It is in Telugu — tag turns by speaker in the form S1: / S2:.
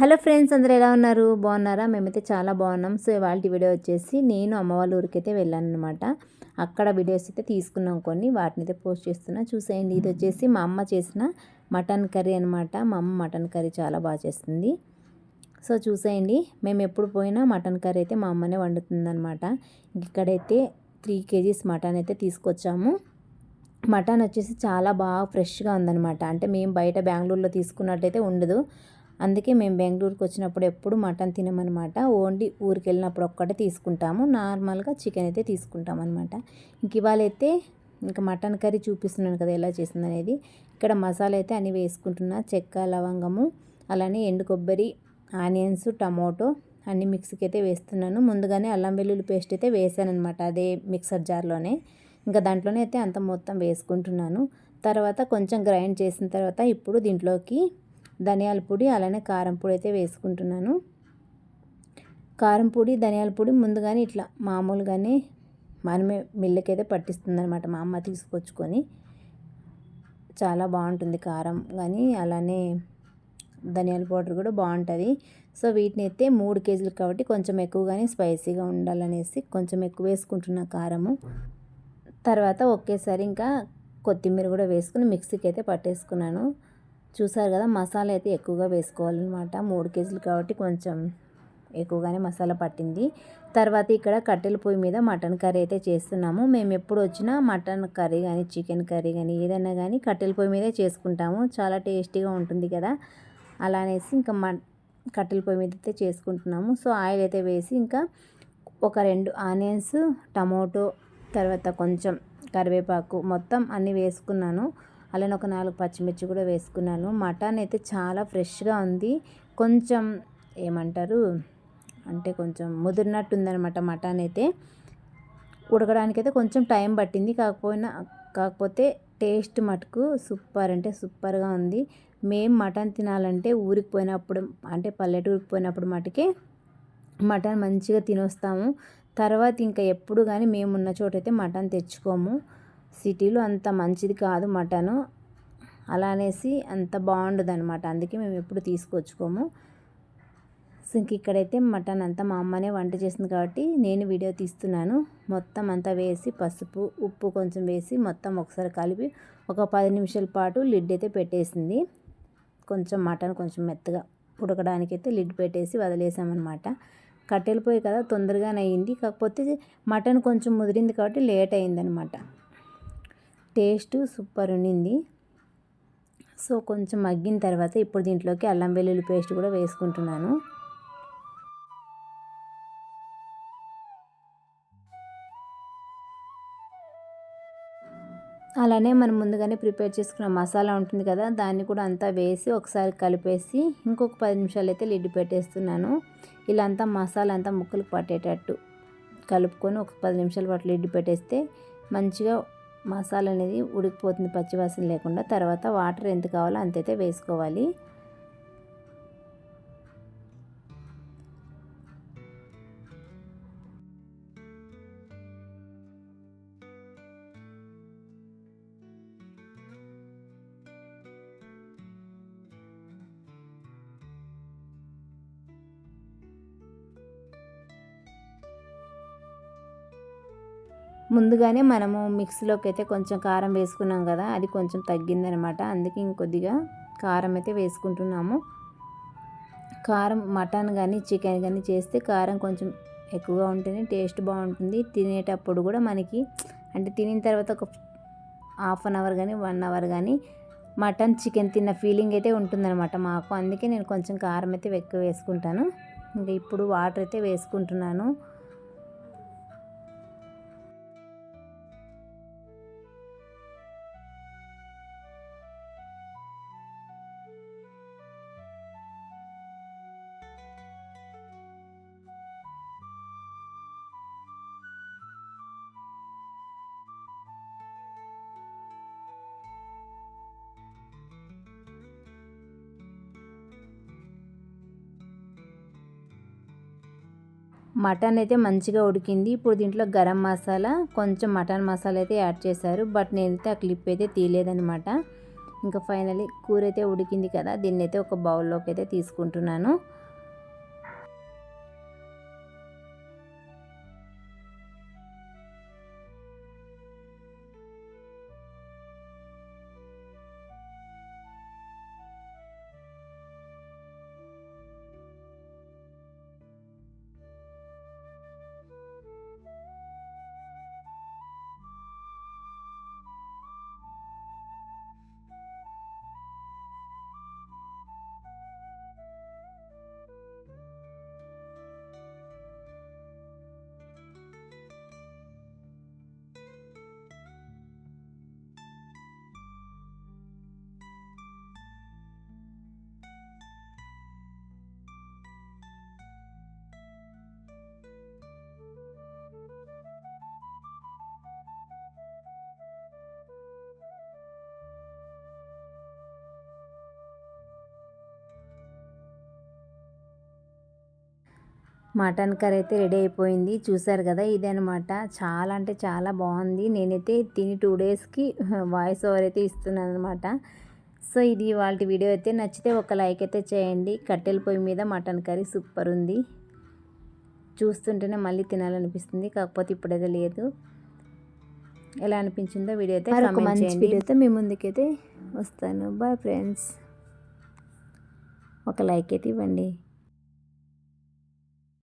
S1: హలో ఫ్రెండ్స్ అందరూ ఎలా ఉన్నారు? బాగున్నారా? మేమైతే చాలా బాగున్నాం. సో ఇవాళ వీడియో వచ్చేసి నేను అమ్మ వాళ్ళ ఊరికైతే వెళ్ళాను అనమాట అక్కడ వీడియోస్ అయితే తీసుకున్నాం కొన్ని. వాటిని అయితే పోస్ట్ చేస్తున్నా. చూసేయండి. ఇది వచ్చేసి మా అమ్మ చేసిన మటన్ కర్రీ అనమాట మా అమ్మ మటన్ కర్రీ చాలా బాగా చేస్తుంది. సో చూసేయండి. మేము ఎప్పుడు పోయినా మటన్ కర్రీ అయితే మా అమ్మనే వండుతుందనమాట ఇక్కడైతే త్రీ కేజీస్ మటన్ అయితే తీసుకొచ్చాము. మటన్ వచ్చేసి చాలా బాగా ఫ్రెష్గా ఉందనమాట అంటే మేము బయట బెంగళూరులో తీసుకున్నట్టయితే ఉండదు. అందుకే మేము బెంగళూరుకి వచ్చినప్పుడు ఎప్పుడు మటన్ తినమనమాట. ఓన్లీ ఊరికి వెళ్ళినప్పుడు ఒక్కటే తీసుకుంటాము. నార్మల్గా చికెన్ అయితే తీసుకుంటాం అనమాట ఇంక ఇవాళ అయితే ఇంకా మటన్ కర్రీ చూపిస్తున్నాను కదా ఎలా చేసింది అనేది ఇక్కడ మసాలా అయితే అన్నీ వేసుకుంటున్నా. చెక్క లవంగము అలానే ఎండు కొబ్బరి ఆనియన్స్ టమోటో అన్ని మిక్సీకి అయితే వేస్తున్నాను. ముందుగానే అల్లం వెల్లుల్లి పేస్ట్ అయితే వేసాను అనమాట అదే మిక్సర్ జార్లోనే. ఇంకా దాంట్లోనే అయితే అంత మొత్తం వేసుకుంటున్నాను. తర్వాత కొంచెం గ్రైండ్ చేసిన తర్వాత ఇప్పుడు దీంట్లోకి ధనియాల పొడి అలానే కారం పొడి అయితే వేసుకుంటున్నాను. కారం పొడి ధనియాల పొడి ముందుగానే ఇట్లా మామూలుగానే మనమే మిల్లకైతే పట్టిస్తుంది అనమాట మా అమ్మ తీసుకొచ్చుకొని. చాలా బాగుంటుంది కారం కానీ అలానే ధనియాల పౌడర్ కూడా బాగుంటుంది. సో వీటిని అయితే మూడు కేజీలు కాబట్టి కొంచెం ఎక్కువగానే స్పైసీగా ఉండాలనేసి కొంచెం ఎక్కువ వేసుకుంటున్న కారము. తర్వాత ఒకేసారి ఇంకా కొత్తిమీర కూడా వేసుకుని మిక్సీకి అయితే పట్టేసుకున్నాను. చూసారు కదా మసాలా అయితే ఎక్కువగా వేసుకోవాలన్నమాట. మూడు కేజీలు కాబట్టి కొంచెం ఎక్కువగానే మసాలా పట్టింది. తర్వాత ఇక్కడ కట్టెల పొయ్యి మీద మటన్ కర్రీ అయితే చేస్తున్నాము. మేము ఎప్పుడు వచ్చినా మటన్ కర్రీ కానీ చికెన్ కర్రీ కానీ ఏదైనా కానీ కట్టెల పొయ్యి మీదే చేసుకుంటాము. చాలా టేస్టీగా ఉంటుంది కదా. అలా అనేసి ఇంకా మ కట్టెల పొయ్యి మీద అయితే చేసుకుంటున్నాము. సో ఆయిల్ అయితే వేసి ఇంకా ఒక రెండు ఆనియన్స్ టమోటో తర్వాత కొంచెం కరివేపాకు మొత్తం అన్నీ వేసుకున్నాను. అలానే ఒక నాలుగు పచ్చిమిర్చి కూడా వేసుకున్నాను. మటన్ అయితే చాలా ఫ్రెష్గా ఉంది. కొంచెం ఏమంటారు? అంటే కొంచెం ముదిరినట్టు ఉందనమాట మటన్ అయితే. ఉడకడానికైతే కొంచెం టైం పట్టింది. కాకపోయినా కాకపోతే టేస్ట్ మటుకు సూపర్ అంటే సూపర్గా ఉంది. మేము మటన్ తినాలంటే ఊరికి పోయినప్పుడు అంటే పల్లెటూరికి పోయినప్పుడు మటుకే మటన్ మంచిగా తినొస్తాము. తర్వాత ఇంకా ఎప్పుడు కానీ మేము ఉన్న చోటైతే మటన్ తెచ్చుకోము. సిటీలో అంత మంచిది కాదు మటను. అలా అనేసి అంత బాగుండదు అనమాట అందుకే మేము ఎప్పుడు తీసుకొచ్చుకోము. ఇంక ఇక్కడైతే మటన్ అంతా మా అమ్మనే వంట చేసింది కాబట్టి నేను వీడియో తీస్తున్నాను. మొత్తం అంతా వేసి పసుపు ఉప్పు కొంచెం వేసి మొత్తం ఒకసారి కలిపి ఒక పది నిమిషాల పాటు లిడ్ అయితే పెట్టేసింది. కొంచెం మటన్ కొంచెం మెత్తగా ఉడకడానికి అయితే లిడ్ పెట్టేసి వదిలేసామన్నమాట. కట్టెలు పోయి కదా తొందరగానే అయ్యింది కాకపోతే మటన్ కొంచెం ముదిరింది కాబట్టి లేట్ అయిందనమాట టేస్ట్ సూపర్ ఉండింది. సో కొంచెం మగ్గిన తర్వాత ఇప్పుడు దీంట్లోకి అల్లం వెల్లుల్లి పేస్ట్ కూడా వేసుకుంటున్నాను. అలానే మనం ముందుగానే ప్రిపేర్ చేసుకున్న మసాలా ఉంటుంది కదా దాన్ని కూడా అంతా వేసి ఒకసారి కలిపేసి ఇంకొక పది నిమిషాలు అయితే లిడ్ పెట్టేస్తున్నాను. ఇలా అంతా మసాలా అంతా ముక్కలు పట్టేటట్టు కలుపుకొని ఒక పది నిమిషాల పాటు లిడ్ పెట్టేస్తే మంచిగా మసాలా అనేది ఉడికిపోతుంది పచ్చివాసన లేకుండా. తర్వాత వాటర్ ఎంత కావాలో అంతైతే వేసుకోవాలి. ముందుగానే మనము మిక్సీలోకి అయితే కొంచెం కారం వేసుకున్నాం కదా అది కొంచెం తగ్గిందనమాట. అందుకే ఇంకొద్దిగా కారం అయితే వేసుకుంటున్నాము. కారం మటన్ కానీ చికెన్ కానీ చేస్తే కారం కొంచెం ఎక్కువగా ఉంటేనే టేస్ట్ బాగుంటుంది. తినేటప్పుడు కూడా మనకి అంటే తినిన తర్వాత ఒక హాఫ్ అన్ అవర్ కానీ వన్ అవర్ కానీ మటన్ చికెన్ తిన్న ఫీలింగ్ అయితే ఉంటుందన్నమాట మాకు. అందుకే నేను కొంచెం కారం అయితే ఎక్కువ వేసుకుంటాను. ఇంకా ఇప్పుడు వాటర్ అయితే వేసుకుంటున్నాను. మటన్ అయితే మంచిగా ఉడికింది. ఇప్పుడు దీంట్లో గరం మసాలా కొంచెం మటన్ మసాలా అయితే యాడ్ చేశారు. బట్ నేనైతే ఆ క్లిప్ అయితే తీయలేదనమాట ఇంకా ఫైనలీ కూర అయితే ఉడికింది కదా దీన్ని అయితే ఒక బౌల్లోకి అయితే తీసుకుంటున్నాను. మటన్ కర్రీ అయితే రెడీ అయిపోయింది. చూసారు కదా ఇదనమాట చాలా అంటే చాలా బాగుంది. నేనైతే తిని టూ డేస్కి వాయిస్ ఓవర్ అయితే ఇస్తున్నాను అనమాట సో ఇది వాళ్ళ వీడియో అయితే. నచ్చితే ఒక లైక్ అయితే చేయండి. కట్టెల పొయ్యి మీద మటన్ కర్రీ సూపర్ ఉంది. చూస్తుంటేనే మళ్ళీ తినాలనిపిస్తుంది. కాకపోతే ఇప్పుడైతే లేదు. ఎలా అనిపించిందో వీడియో అయితే మంచి వీడియోతో మీ ముందుకైతే వస్తాను. బాయ్ ఫ్రెండ్స్ ఒక లైక్ అయితే ఇవ్వండి.